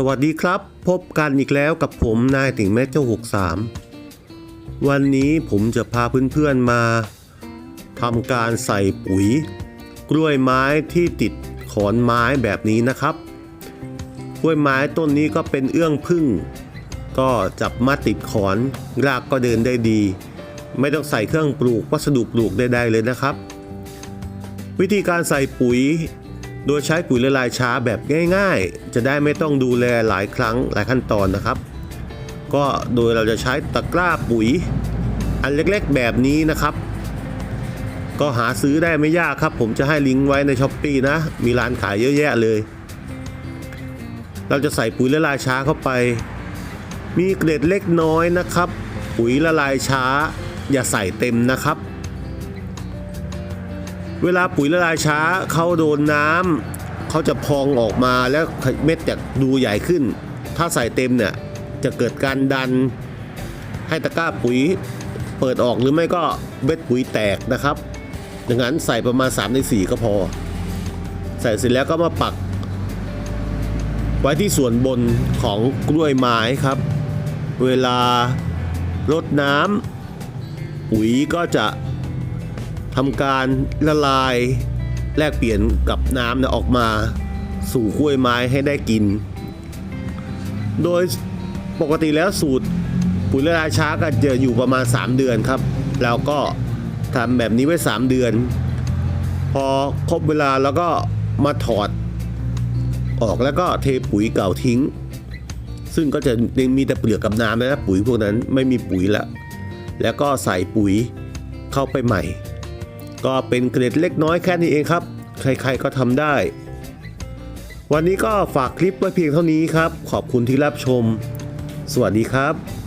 สวัสดีครับ พบกันอีกแล้วกับผมนายติ่งแม่เจ้า63 วันนี้ผมจะพาเพื่อนๆมาทำการใส่ปุ๋ย กล้วยไม้ที่ติดขอนไม้แบบนี้นะครับ กล้วยไม้ต้นนี้ก็เป็นเอื้องพึ่ง ก็จับมาติดขอนรากก็เดินได้ดี ไม่ต้องใส่เครื่องปลูกวัสดุปลูกใดๆเลยนะครับ วิธีการใส่ปุ๋ย โดยใช้ปุ๋ยละลายช้าแบบง่าย ๆ จะได้ไม่ต้องดูแลหลายครั้งหลายขั้นตอนนะครับ ก็โดยเราจะใช้ตะกร้าปุ๋ย อันเล็กๆแบบนี้นะครับ ก็หาซื้อได้ไม่ยากครับ ผมจะให้ลิงก์ไว้ในช้อปปีนะ มีร้านขายเยอะแยะเลย เราจะใส่ปุ๋ยละลายช้าเข้าไป มีเกล็ดเล็กน้อยนะครับ ปุ๋ยละลายช้า อย่าใส่เต็มนะครับ เวลาปุ๋ยละลายช้าเขาโดนน้ำเขาจะพองออกมาแล้วเม็ดจะดูใหญ่ขึ้น ถ้าใส่เต็มเนี่ยจะเกิดการดันให้ตะกร้าปุ๋ยเปิดออกหรือไม่ก็เม็ดปุ๋ยแตกนะครับดังนั้นใส่ประมาณ 3 ใน 4 ก็พอ ใส่เสร็จแล้วก็มาปัก ไว้ที่ส่วนบนของกล้วยไม้ครับ เวลารดน้ำปุ๋ยก็จะ ทำการละลายแลกเปลี่ยนกับน้ำนี่ยออกมาสู่กล้วยไม้ให้ได้กิน โดยปกติแล้วสูตรปุ๋ยละลายช้าก็จะอยู่ประมาณ 3 เดือนครับ แล้วก็ทำแบบนี้ไว้ 3 เดือน พอครบเวลาแล้วก็มาถอด ออกแล้วก็เทปุ๋ยเก่าทิ้ง ซึ่งก็จะยังมีแต่เปลือกกับน้ำนะปุ๋ยพวกนั้นไม่มีปุ๋ยละแล้วก็ใส่ปุ๋ยเข้าไปใหม่ ก็เป็นเกร็ดเล็กน้อยแค่นี้เองครับ ใครๆก็ทำได้ วันนี้ก็ฝากคลิปไว้เพียงเท่านี้ครับ ขอบคุณที่รับชม สวัสดีครับ